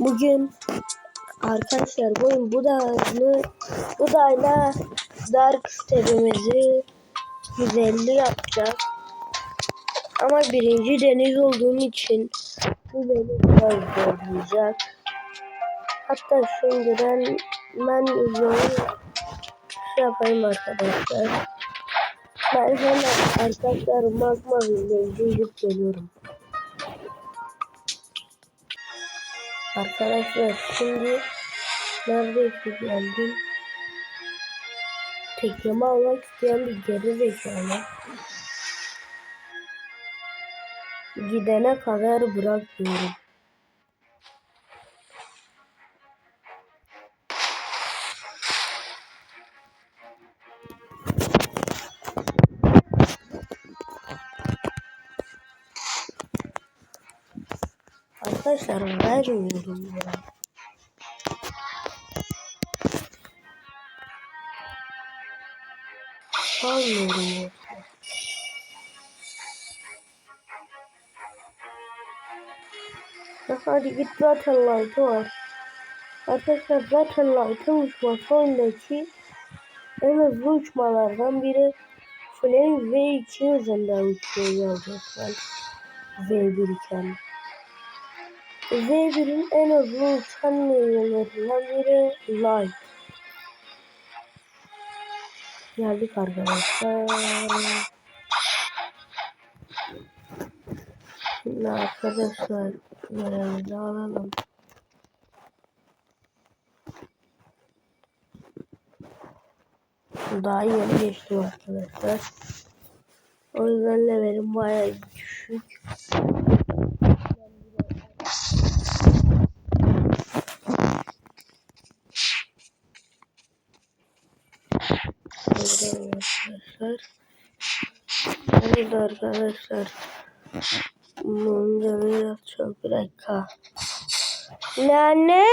Bugün arkadaşlar bu oyun bu dağını bu dağla Dark sitemizi 150 yapacağız. Ama birinci deniz olduğum için bu beni biraz zorlayacak. Hatta şimdiden ben videoyu şey yapayım arkadaşlar. Ben hemen arkadaşlar magma gidip geliyorum. Arkadaşlar şimdi neredeyse geldim. Teknemi almak isteyen bir geri zekalı. Gidene kadar bırakmıyorum. Arkadaşlar vermiyorum ya. Almıyorum ya. Hadi git zaten light'ı var. Arkadaşlar zaten light'ın uçması oyundaki en hızlı uçmalardan biri Flame V2 hızından uçuyor yazacaklar. V1 iken. V1'in en hızlı uçan meyvelerinden biri Light. Geldik arkadaşlar. Şimdi arkadaşlar görevimizi alalım. Daha yeni geçtim arkadaşlar. O yüzden levelim bayağı düşük. Burada arkadaşlar. Burada arkadaşlar. Bunları yapacağım bir dakika. Ne anne?